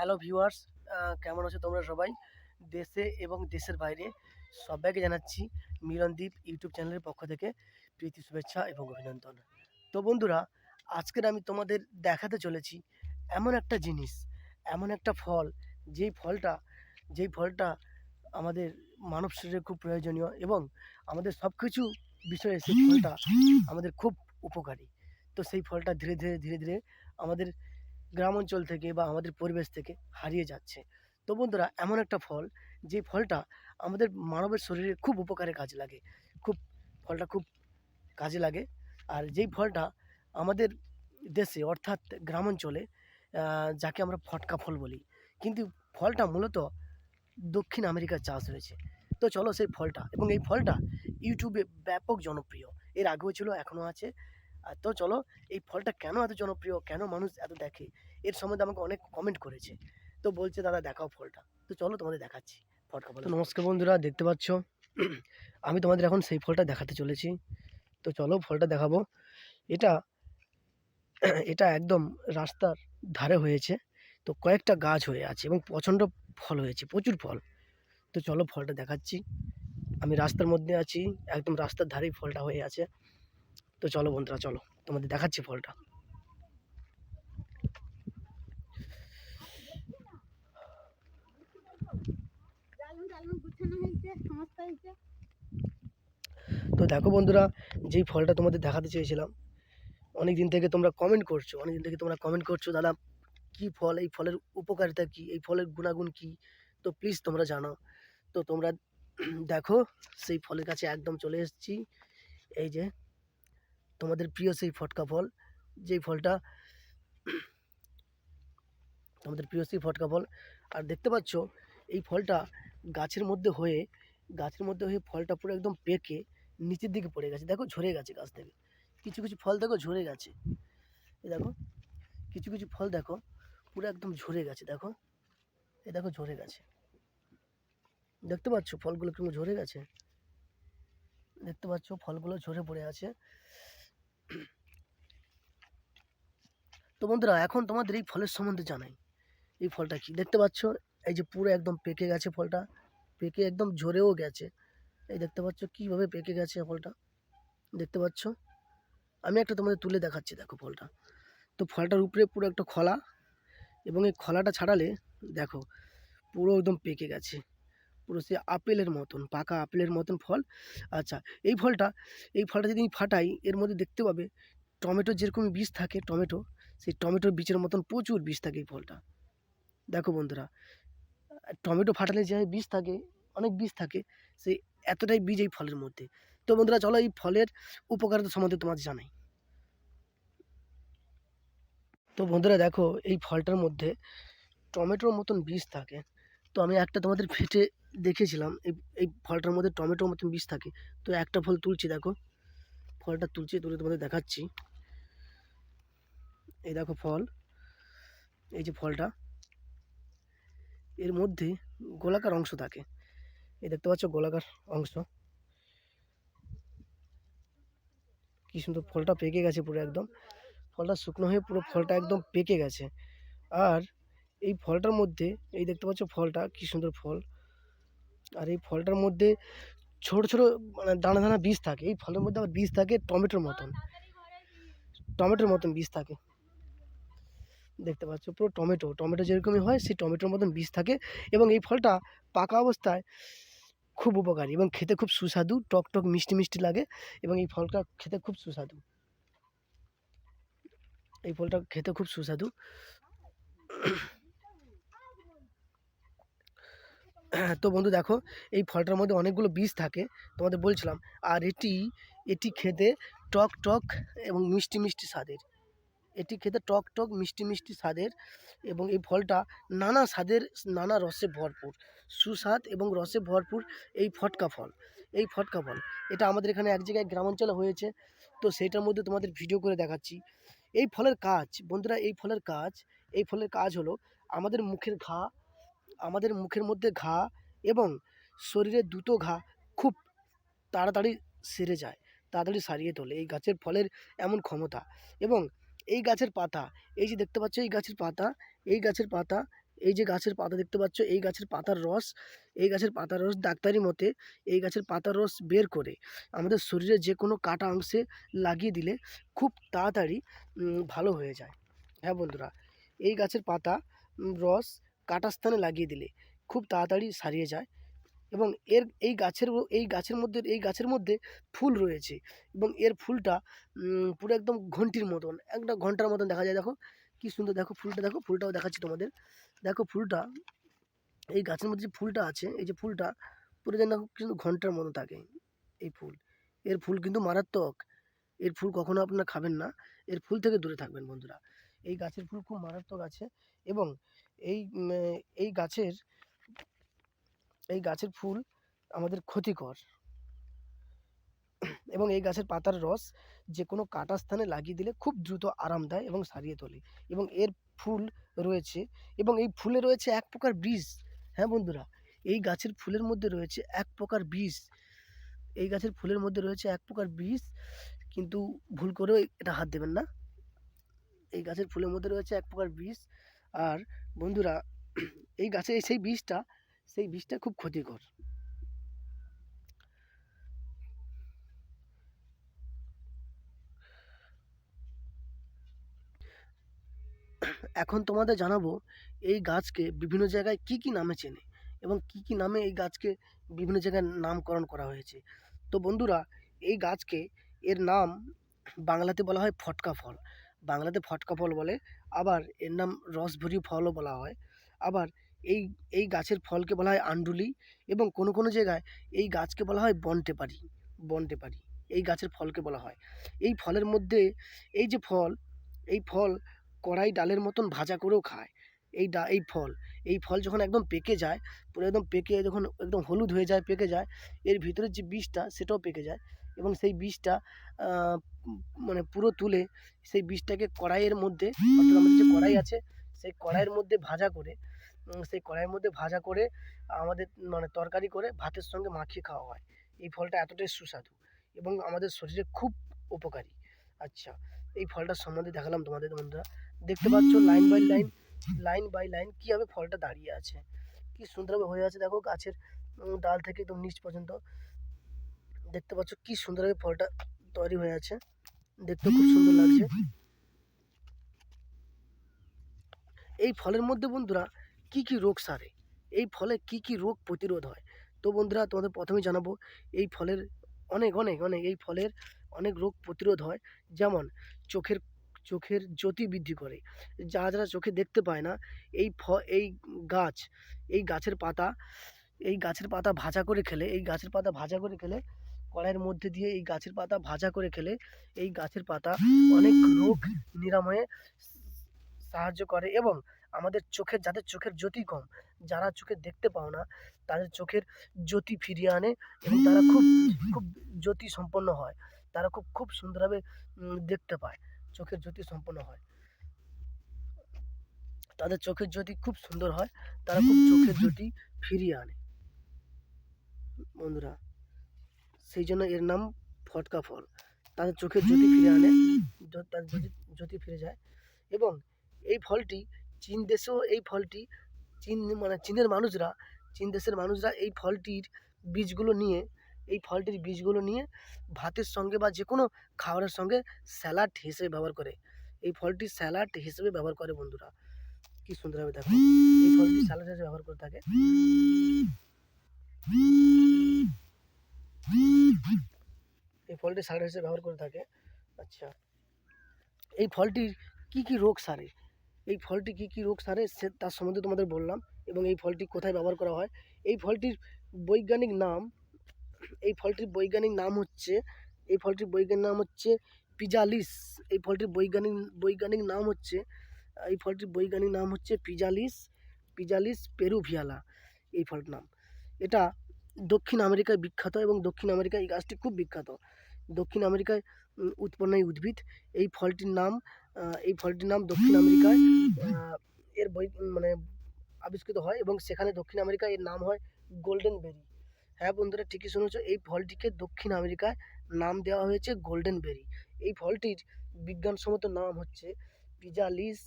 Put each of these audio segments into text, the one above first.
Hello viewers কেমন আছো তোমরা সবাই? দেশে এবং দেশের বাইরে সবাইকে জানাচ্ছি মিলনদীপ ইউটিউব চ্যানেলের পক্ষ থেকে প্রীতি শুভেচ্ছা এবং অভিনন্দন। তো বন্ধুরা, আজকের আমি তোমাদের দেখাতে চলেছি এমন একটা জিনিস, এমন একটা ফল। যেই ফলটা যেই ফলটা আমাদের মানব শরীরে খুব প্রয়োজনীয় এবং আমাদের সব কিছু বিষয়ে সেই ফলটা আমাদের খুব উপকারী। তো সেই ফলটা ধীরে ধীরে ধীরে ধীরে আমাদের গ্রাম অঞ্চল থেকে বা আমাদের পরিবেশ থেকে হারিয়ে যাচ্ছে। তো বন্ধুরা, এমন একটা ফল, যে ফলটা আমাদের মানবের শরীরে খুব উপকারে কাজে লাগে। খুব, ফলটা খুব কাজে লাগে। আর যেই ফলটা আমাদের দেশে, অর্থাৎ গ্রাম অঞ্চলে যাকে আমরা ফটকা ফল বলি, কিন্তু ফলটা মূলত দক্ষিণ আমেরিকার চাষ হয়েছে। তো চলো সেই ফলটা, এবং এই ফলটা ইউটিউবে ব্যাপক জনপ্রিয়। এর আগেও ছিল, এখনও আছে। আর তো চলো, এই ফলটা কেন এত জনপ্রিয়? কেন মানুষ এত দেখে? এর সম্বন্ধে আমাকে অনেক কমেন্ট করেছে। তো বলছে, দাদা, দেখাও ফলটা। তো চলো তোমাদের দেখাচ্ছি ফটকা ফল নমস্কার বন্ধুরা, দেখতে পাচ্ছ? আমি তোমাদের এখন সেই ফলটা দেখাতে চলেছি। তো চলো ফলটা দেখাবো। এটা এটা একদম রাস্তার ধারে হয়েছে। তো কয়েকটা গাছ হয়ে আছে এবং প্রচণ্ড ফল হয়েছে, প্রচুর ফল। তো চলো ফলটা দেখাচ্ছি। আমি রাস্তার মধ্যে আছি, একদম রাস্তার ধারেই ফলটা হয়ে আছে। তো চলো বন্ধুরা, চলো। তোমাদের দেখাচ্ছি ফলটা। তো দেখো বন্ধুরা, যেই ফলটা তোমাদের দেখাতে চেয়েছিলাম অনেক দিন থেকে তোমরা কমেন্ট করছ অনেক দিন থেকে তোমরা কমেন্ট করছ, দাদা, কি ফল? এই ফলের উপকারিতা কি? এই ফলের গুণাগুণ কি? তো প্লিজ তোমরা জানো তো তোমরা দেখো, সেই ফলের কাছে একদম চলে এসেছি। এই যে তোমাদের প্রিয় সেই ফটকা ফল, যেই ফলটা তোমাদের প্রিয় সেই ফটকা ফল। আর দেখতে পাচ্ছ, এই ফলটা গাছের মধ্যে হয়ে, গাছের মধ্যে হয়ে ফলটা পুরো একদম পেকে নিচের দিকে পড়ে গেছে। দেখো, ঝরে গেছে গাছ থেকে। কিছু কিছু ফল দেখো ঝরে গেছে। এই দেখো, কিছু কিছু ফল দেখো পুরো একদম ঝরে গেছে। দেখো এই দেখো ঝরে গেছে। দেখতে পাচ্ছ ফলগুলো কেমন ঝরে গেছে? দেখতে পাচ্ছ ফলগুলো ঝরে পড়ে আছে। তো বন্ধুরা, এখন তোমাদের এই ফলের সম্বন্ধে জানাই। এই ফলটা কি? দেখতে পাচ্ছ? এই যে পুরো একদম পেকে গেছে ফলটা। পেকে একদম ঝরেও গেছে। এই দেখতে পাচ্ছ কীভাবে পেকে গেছে ফলটা? দেখতে পাচ্ছ? আমি একটা তোমাদের তুলে দেখাচ্ছি, দেখো ফলটা। তো ফলটার উপরে পুরো একটা খলা এবং এই খলাটা ছাড়ালে, দেখো, পুরো একদম পেকে গেছে। পুরো সে আপেলের মতন, পাকা আপেলের মতন ফল। আচ্ছা এই ফলটা এই ফলটা যদি আমি ফাটাই, এর মধ্যে দেখতে পাবে, টমেটো যেরকম বীজ থাকে, টমেটো সেই টমেটোর বীজের মতন প্রচুর বীজ থাকে এই ফলটা। দেখো বন্ধুরা, টমেটো ফাটালে যে বীজ থাকে, অনেক বীজ থাকে, সেই এতটাই বীজ এই ফলের মধ্যে। তো বন্ধুরা, চলো এই ফলের উপকারিতা সম্বন্ধে তোমাদের জানাই। তো বন্ধুরা, দেখো এই ফলটার মধ্যে টমেটোর মতন বীজ থাকে। তো আমি একটা তোমাদের ফেটে দেখেছিলাম, এই এই ফলটার মধ্যে টমেটোর মতন বীজ থাকে। তো একটা ফল তুলছি, দেখো। ফলটা তুলছি, তুলে তোমাদের দেখাচ্ছি। এই দেখো ফল। এই যে ফলটা। এর মধ্যে গোলাকার অংশ থাকে। এই দেখতে পাচ্ছ গোলাকার অংশ। কি সুন্দর ফলটা পেকে গেছে পুরো একদম। ফলটা শুকনো হয়ে পুরো ফলটা একদম পেকে গেছে। আর এই ফলটার মধ্যে, এই দেখতে পাচ্ছ ফলটা, কি সুন্দর ফল। আর এই ফলটার মধ্যে ছোট ছোট মানে দানা দানা বীজ থাকে। এই ফলের মধ্যে আবার বীজ থাকে টমেটোর মতন। টমেটোর মতন বীজ থাকে। দেখতে পাচ্ছ, পুরো টমেটো। টমেটো যেরকমই হয়, সেই টমেটোর মতন বীজ থাকে এবং এই ফলটা পাকা অবস্থায় খুব উপকারী এবং খেতে খুব সুস্বাদু, টক টক, মিষ্টি মিষ্টি লাগে এবং এই ফলটা খেতে খুব সুস্বাদু। এই ফলটা খেতে খুব সুস্বাদু। তো বন্ধু দেখো, এই ফলটার মধ্যে অনেকগুলো বীজ থাকে। তোমাদের বলছিলাম, আর এটি এটি খেতে টক টক এবং মিষ্টি মিষ্টি স্বাদের। এটি খেতে টক টক, মিষ্টি মিষ্টি স্বাদের এবং এই ফলটা নানা স্বাদের, নানা রসে ভরপুর। সুস্বাদ এবং রসে ভরপুর এই ফটকা ফল। এই ফটকা ফল, এটা আমাদের এখানে এক জায়গায় গ্রামাঞ্চলে হয়েছে, তো সেইটার মধ্যে তোমাদের ভিডিও করে দেখাচ্ছি। এই ফলের কাজ, বন্ধুরা, এই ফলের কাজ, এই ফলের কাজ হলো আমাদের মুখের ঘা, আমাদের মুখের মধ্যে ঘা এবং শরীরের দুটো ঘা খুব তাড়াতাড়ি সেরে যায়, তাড়াতাড়ি সারিয়ে তোলে। এই গাছের ফলের এমন ক্ষমতা এবং এই গাছের পাতা, এই যে দেখতে পাচ্ছ এই গাছের পাতা, এই গাছের পাতা, এই যে গাছের পাতা দেখতে পাচ্ছ, এই গাছের পাতার রস, এই গাছের পাতার রস ডাক্তারি মতে এই গাছের পাতার রস বের করে আমাদের শরীরে যে কোনো কাটা অংশে লাগিয়ে দিলে খুব তাড়াতাড়ি ভালো হয়ে যায়। হ্যাঁ বন্ধুরা, এই গাছের পাতা রস কাটা স্থানে লাগিয়ে দিলে খুব তাড়াতাড়ি সারিয়ে যায়। এবং এর এই গাছের এই গাছের মধ্যে, এই গাছের মধ্যে ফুল রয়েছে এবং এর ফুলটা পুরো একদম ঘন্টির মতন, একটা ঘণ্টার মতন দেখা যায়। দেখো কি সুন্দর, দেখো ফুলটা, দেখো ফুলটাও দেখাচ্ছি তোমাদের। দেখো ফুলটা, এই গাছের মধ্যে যে ফুলটা আছে, এই যে ফুলটা পুরো যেন দেখো কিন্তু ঘণ্টার মতো থাকে এই ফুল। এর ফুল কিন্তু মারাত্মক। এর ফুল কখনো আপনারা খাবেন না। এর ফুল থেকে দূরে থাকবেন বন্ধুরা। এই গাছের ফুল খুব মারাত্মক আছে এবং এই এই গাছের এই গাছের ফুল আমাদের ক্ষতিকর। এবং এই গাছের পাতার রস যে কোনো কাটা স্থানে লাগিয়ে দিলে খুব দ্রুত আরাম দেয় এবং সারিয়ে তোলে। এবং এর ফুল রয়েছে এবং এই ফুলে রয়েছে এক প্রকার বীজ। হ্যাঁ বন্ধুরা, এই গাছের ফুলের মধ্যে রয়েছে এক প্রকার বীজ। এই গাছের ফুলের মধ্যে রয়েছে এক প্রকার বীজ, কিন্তু ভুল করেও এটা হাত দেবেন না। এই গাছের ফুলের মধ্যে রয়েছে এক প্রকার বীজ। আর বন্ধুরা, এই এই সেই বীজটা সেই বিষটা খুব ক্ষতিকর। এখন তোমাদের জানাব এই গাছকে বিভিন্ন জায়গায় কি কি নামে চেনে এবং কি কি নামে এই গাছকে বিভিন্ন জায়গায় নামকরণ করা হয়েছে। তো বন্ধুরা, এই গাছকে এর নাম বাংলাতে বলা হয় ফটকা ফল। বাংলাতে ফটকা ফল বলে, আবার এর নাম রসভরি ফলও বলা হয়। আবার এই এই গাছের ফলকে বলা হয় আন্ডুলি এবং কোনো কোনো জায়গায় এই গাছকে বলা হয় বনটেপারি বনটেপারি এই গাছের ফলকে বলা হয়। এই ফলের মধ্যে এই যে ফল, এই ফল কড়াই ডালের মতন ভাজা করেও খায়। এই ডা, এই ফল এই ফল যখন একদম পেকে যায়, পুরো একদম পেকে, যখন একদম হলুদ হয়ে যায়, পেকে যায়, এর ভিতরের যে বীজটা সেটাও পেকে যায় এবং সেই বীজটা মানে পুরো তুলে সেই বীজটাকে কড়াইয়ের মধ্যে, অর্থাৎ আমাদের যে কড়াই আছে, সেই কড়াইয়ের মধ্যে ভাজা করে সেই কড়াইয়ের মধ্যে ভাজা করে আমাদের মানে তরকারি করে ভাতের সঙ্গে মাখিয়ে খাওয়া হয়। এই ফলটা এতটাই সুস্বাদু এবং আমাদের শরীরে খুব উপকারী। আচ্ছা এই ফলটার সম্বন্ধে দেখালাম তোমাদের বন্ধুরা। দেখতে পাচ্ছ line by line line by line কীভাবে ফলটা দাঁড়িয়ে আছে। কি সুন্দরভাবে হয়ে আছে দেখো গাছের ডাল থেকে একদম নিচ পর্যন্ত। দেখতে পাচ্ছ কি সুন্দরভাবে ফলটা তৈরি হয়ে আছে। দেখতে খুব সুন্দর লাগছে। এই ফলের মধ্যে বন্ধুরা কি কি রোগ সারে? এই ফলে কি কি রোগ প্রতিরোধ হয়? তো বন্ধুরা, তোমাদের প্রথমেই জানাব, এই ফলের অনেক অনেক অনেক, এই ফলের অনেক রোগ প্রতিরোধ হয়। যেমন চোখের চোখের জ্যোতি বৃদ্ধি করে। যারা যারা চোখে দেখতে পায় না, এই ফ, এই গাছ, এই গাছের পাতা, এই গাছের পাতা ভাজা করে খেলে, এই গাছের পাতা ভাজা করে খেলে, কড়াইয়ের মধ্যে দিয়ে এই গাছের পাতা ভাজা করে খেলে, এই গাছের পাতা অনেক রোগ নিরাময়ে সাহায্য করে এবং আমাদের চোখের, যাদের চোখের জ্যোতি কম, যারা চোখে দেখতে পাও না, তাদের চোখের জ্যোতি ফিরিয়ে আনে এবং তারা খুব খুব জ্যোতি সম্পন্ন হয়। তারা খুব খুব সুন্দরভাবে দেখতে পায়। চোখের জ্যোতি সম্পন্ন হয়। তাদের চোখের জ্যোতি খুব সুন্দর হয়। তারা খুব চোখের জ্যোতি ফিরিয়ে আনে। বন্ধুরা, সেই জন্য এর নাম ফটকা ফল। তাদের চোখের জ্যোতি ফিরে আনে, তাদের জ্যোতি জ্যোতি ফিরে যায়। এবং এই ফলটি চীন দেশেও এই ফলটি, চীন মানে চীনের মানুষরা, চীন দেশের মানুষরা এই ফলটির বীজগুলো নিয়ে, এই ফলটির বীজগুলো নিয়ে ভাতের সঙ্গে বা যে কোনো খাবারের সঙ্গে স্যালাড হিসেবে ব্যবহার করে। এই ফলটি স্যালাড হিসেবে ব্যবহার করে বন্ধুরা। কি সুন্দরভাবে দেখো। এই ফলটি স্যালাড হিসেবে ব্যবহার করে থাকে। এই ফলটি স্যালাড হিসেবে ব্যবহার করে থাকে। আচ্ছা। এই ফলটির কি কি রোগ সারে এই ফলটি কি কি রোগ সারে সে তার সম্বন্ধে তোমাদের বললাম এবং এই ফলটি কোথায় ব্যবহার করা হয়। এই ফলটির বৈজ্ঞানিক নাম, এই ফলটির বৈজ্ঞানিক নাম হচ্ছে, এই ফলটির বৈজ্ঞানিক নাম হচ্ছে পিজালিস। এই ফলটির বৈজ্ঞানিক বৈজ্ঞানিক নাম হচ্ছে, এই ফলটির বৈজ্ঞানিক নাম হচ্ছে পিজালিস পিজালিস পেরুভিয়ালা, এই ফলটির নাম। এটা দক্ষিণ আমেরিকায় বিখ্যাত এবং দক্ষিণ আমেরিকায় এই গাছটি খুব বিখ্যাত। দক্ষিণ আমেরিকায় উৎপন্ন এই উদ্ভিদ। এই ফলটির নাম এই ফলটির নাম দক্ষিণ আমেরিকায়। এর বই মানে আবিষ্কৃত হয় এবং সেখানে দক্ষিণ আমেরিকায় এর নাম হয় গোল্ডেন বেরি। হ্যাঁ বন্ধুরা, ঠিকই শুনেছ, এই ফলটিকে দক্ষিণ আমেরিকায় নাম দেওয়া হয়েছে গোল্ডেন বেরি। এই ফলটির বিজ্ঞানসম্মত নাম হচ্ছে পিজালিস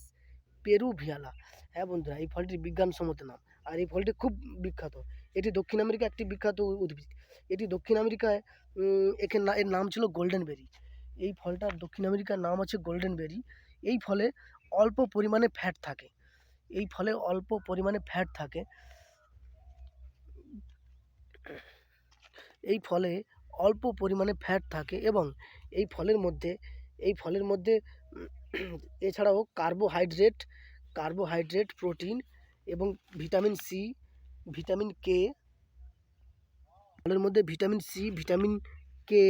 পেরু ভিয়ালা হ্যাঁ বন্ধুরা, এই ফলটির বিজ্ঞানসম্মত নাম। আর এই ফলটি খুব বিখ্যাত। এটি দক্ষিণ আমেরিকা একটি বিখ্যাত উদ্ভিদ। এটি দক্ষিণ আমেরিকায় একে এর নাম ছিল গোল্ডেন বেরি। এই ফলটার দক্ষিণ আমেরিকার নাম হচ্ছে গোল্ডেন বেরি এই ফলে অল্প পরিমাণে ফ্যাট থাকে। এই ফলে অল্প পরিমাণে ফ্যাট থাকে। এই ফলে অল্প পরিমাণে ফ্যাট থাকে এবং এই ফলের মধ্যে, এই ফলের মধ্যে এছাড়াও কার্বোহাইড্রেট কার্বোহাইড্রেট প্রোটিন এবং ভিটামিন সি ভিটামিন কে ফলের মধ্যে ভিটামিন সি ভিটামিন কে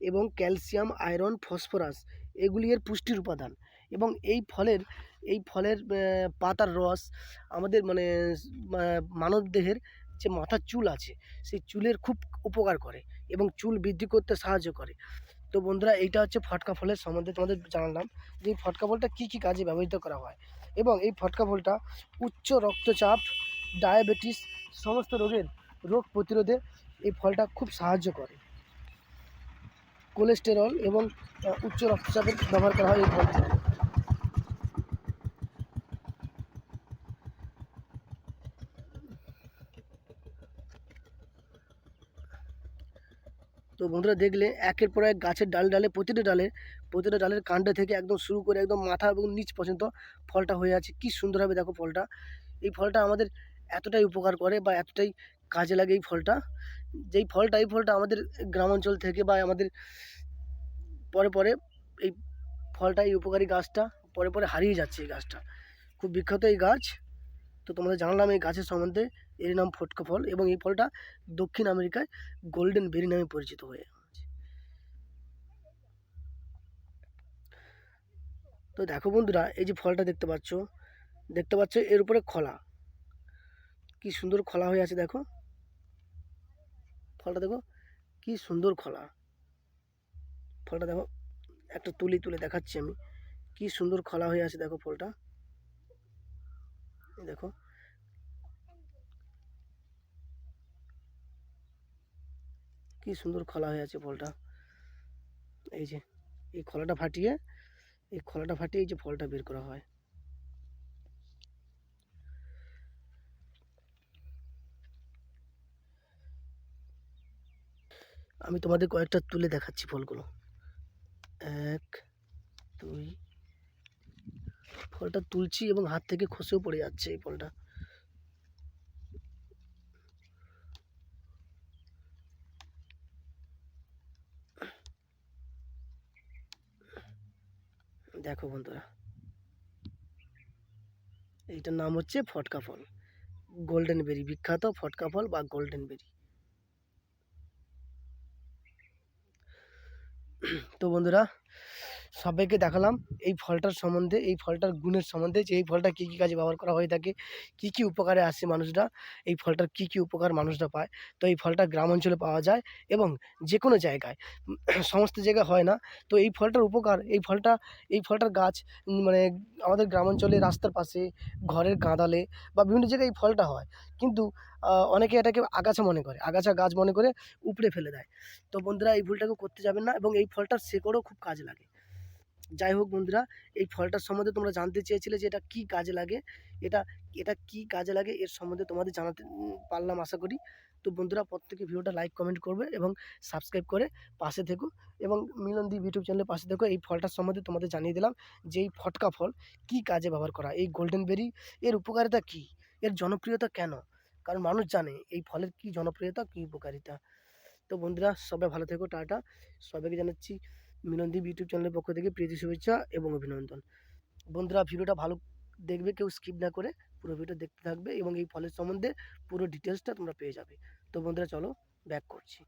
এবং ক্যালসিয়াম, আয়রন, ফসফরাস এগুলি এর পুষ্টির উপাদান। এবং এই ফলের এই ফলের পাতার রস আমাদের মানে মানব দেহের যে মাথার চুল আছে, সেই চুলের খুব উপকার করে এবং চুল বৃদ্ধি করতে সাহায্য করে। তো বন্ধুরা, এইটা হচ্ছে ফটকা ফলের সম্বন্ধে তোমাদের জানালাম যে এই ফটকা ফলটা কী কী কাজে ব্যবহৃত করা হয়। এবং এই ফটকা ফলটা উচ্চ রক্তচাপ, ডায়াবেটিস, সমস্ত রোগের রোগ প্রতিরোধে এই ফলটা খুব সাহায্য করে। কোলেস্টেরল এবং উচ্চ রক্তচাপের ব্যবহার করা হয় এই ফলটি তো বন্ধুরা দেখলে, একের পর এক গাছের ডাল ডালে, প্রতিটা ডালে, প্রতিটা ডালের কাণ্ড থেকে একদম শুরু করে একদম মাথা এবং নিচ পর্যন্ত ফলটা হয়ে আছে। কি সুন্দরভাবে দেখো ফলটা। এই ফলটা আমাদের এতটাই উপকার করে বা এতটাই কাজে লাগে এই ফলটা। যেই ফলটা, এই ফলটা আমাদের গ্রাম অঞ্চল থেকে বা আমাদের পরে পরে এই ফলটা, এই উপকারী গাছটা পরে পরে হারিয়ে যাচ্ছে এই গাছটা। খুব বিখ্যাত এই গাছ। তো তোমাদের জানালাম এই গাছের সম্বন্ধে। এর নাম ফটকা ফল এবং এই ফলটা দক্ষিণ আমেরিকায় গোল্ডেন বেরি নামে পরিচিত হয়ে তো দেখো বন্ধুরা, এই যে ফলটা দেখতে পাচ্ছ দেখতে পাচ্ছ এর উপরে খলা। কি সুন্দর খলা হয়ে আছে দেখো। ফলটা দেখো, কি সুন্দর খোলা। ফলটা দেখো, একটা তুলি তুলে দেখাচ্ছি আমি। কি সুন্দর খোলা হয়ে আছে দেখো ফলটা। দেখো। কি সুন্দর খোলা হয়ে আছে ফলটা। এই যে, এই খোলাটা ফাটিয়ে, এই খোলাটা ফাটিয়ে এই যে ফলটা বের করা হয়। আমি তোমাদের কয়েকটা তুলে দেখাচ্ছি ফলগুলো। এক, দুই, ফলটা তুলছি এবং হাত থেকে খসেও পড়ে যাচ্ছে এই ফলটা। দেখো বন্ধুরা, এইটার নাম হচ্ছে ফটকা ফল। গোল্ডেন বেরি, বিখ্যাত ফটকা ফল বা গোল্ডেন বেরি। তো বন্ধুরা সবাইকে দেখালাম এই ফলটার সম্বন্ধে, এই ফলটার গুণের সম্বন্ধে যে এই ফলটা কী কী কাজে ব্যবহার করা হয়ে থাকে, কী কী উপকারে আসে মানুষরা, এই ফলটার কী কী উপকার মানুষরা পায়। তো এই ফলটা গ্রাম অঞ্চলে পাওয়া যায় এবং যে কোনো জায়গায়, সমস্ত জায়গায় হয় না। তো এই ফলটার উপকার, এই ফলটা, এই ফলটার গাছ মানে আমাদের গ্রামাঞ্চলে রাস্তার পাশে, ঘরের কাঁদালে বা বিভিন্ন জায়গায় এই ফলটা হয়। কিন্তু অনেকে এটাকে আগাছা মনে করে, আগাছা গাছ মনে করে উপড়ে ফেলে দেয়। তো বন্ধুরা, এই ভুলটাকে করতে যাবেন না এবং এই ফলটার শেকড়ও খুব কাজে লাগে। যাই হোক বন্ধুরা, এই ফলটার সম্বন্ধে তোমরা জানতে চেয়েছিলে যে এটা কী কাজে লাগে, এটা এটা কী কাজে লাগে এর সম্বন্ধে তোমাদের জানাতে পারলাম আশা করি। তো বন্ধুরা, প্রত্যেকে ভিডিওটা লাইক কমেন্ট করবে এবং সাবস্ক্রাইব করে পাশে থেকো এবং মিলনদীপ ইউটিউব চ্যানেলের পাশে থেকো। এই ফলটার সম্বন্ধে তোমাদের জানিয়ে দিলাম যে এই ফটকা ফল কী কাজে ব্যবহার করা, এই গোল্ডেন বেরি এর উপকারিতা কী, এর জনপ্রিয়তা কেন? কারণ মানুষ জানে এই ফলের কী জনপ্রিয়তা, কী উপকারিতা। তো বন্ধুরা, সবাই ভালো থেকো, টাটা। সবাইকে জানাচ্ছি মিলনদীপ ইউটিউব চ্যানেলের পক্ষ থেকে প্রীতি শুভেচ্ছা এবং অভিনন্দন। বন্ধুরা, ভিডিওটা ভালো দেখবে, কেউ স্কিপ না করে পুরো ভিডিও দেখতে থাকবে এবং এই ফলের সম্বন্ধে পুরো ডিটেলসটা তোমরা পেয়ে যাবে। তো বন্ধুরা, চলো ব্যাক করছি।